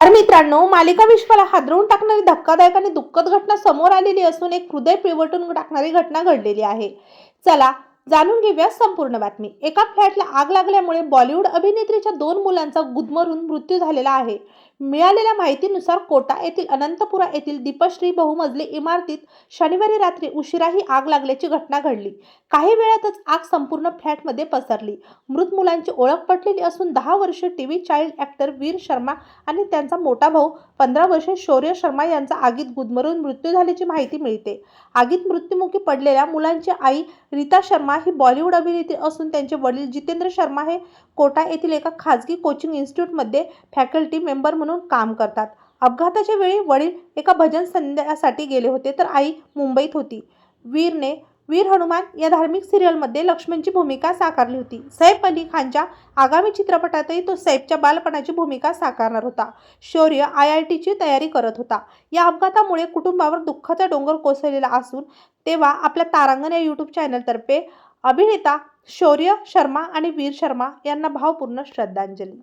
तर मित्रांनो मालिका विश्वाला हादरवून टाकणारी धक्कादायक आणि दुःखद घटना समोर आलेली असून एक हृदय पिळवटून टाकणारी घटना घडलेली आहे. चला जाणून घेऊया संपूर्ण बातमी. एका फ्लॅटला आग लागल्यामुळे बॉलिवूड अभिनेत्रीच्या दोन मुलांचा गुदमरून मृत्यू झालेला आहे. मिळालेल्या माहितीनुसार कोटा येथील अनंतपुरा येथील दीपश्री बहुमजली इमारतीत शनिवारी रात्री उशिरा ही आग लागल्याची घटना घडली. काही वेळातच आग संपूर्ण फ्लॅटमध्ये पसरली. मृत मुलांची ओळख पटलेली असून दहा वर्ष TV child actor Veer Sharma आणि त्यांचा मोठा भाऊ पंधरा वर्षे शौर्य शर्मा यांचा आगीत गुदमरून मृत्यू झाल्याची माहिती मिळते. आगीत मृत्युमुखी पडलेल्या मुलांची आई रीता शर्मा ही बॉलिवूड अभिनेत्री असून त्यांचे वडील जितेंद्र शर्मा हे कोटा येथील एका खाजगी कोचिंग इन्स्टिट्यूटमध्ये फॅकल्टी मेंबर म्हणून काम करतात. अपघाताच्या वेळी वडील एका भजन संध्यासाठी गेले होते तर आई मुंबईत होती. वीरने वीर हनुमान या धार्मिक सिरियलमध्ये लक्ष्मणची भूमिका साकारली होती. सैफ अली खानच्या आगामी चित्रपटातही तो सैफच्या बालपणाची भूमिका साकारणार होता. शौर्य आय आय टीची तयारी करत होता. या अपघातामुळे कुटुंबावर दुःखाचा डोंगर कोसळलेला असून तेव्हा आपल्या तारांगण या यूट्यूब चॅनलतर्फे अभिनेता शौर्य शर्मा आणि वीर शर्मा यांना भावपूर्ण श्रद्धांजली.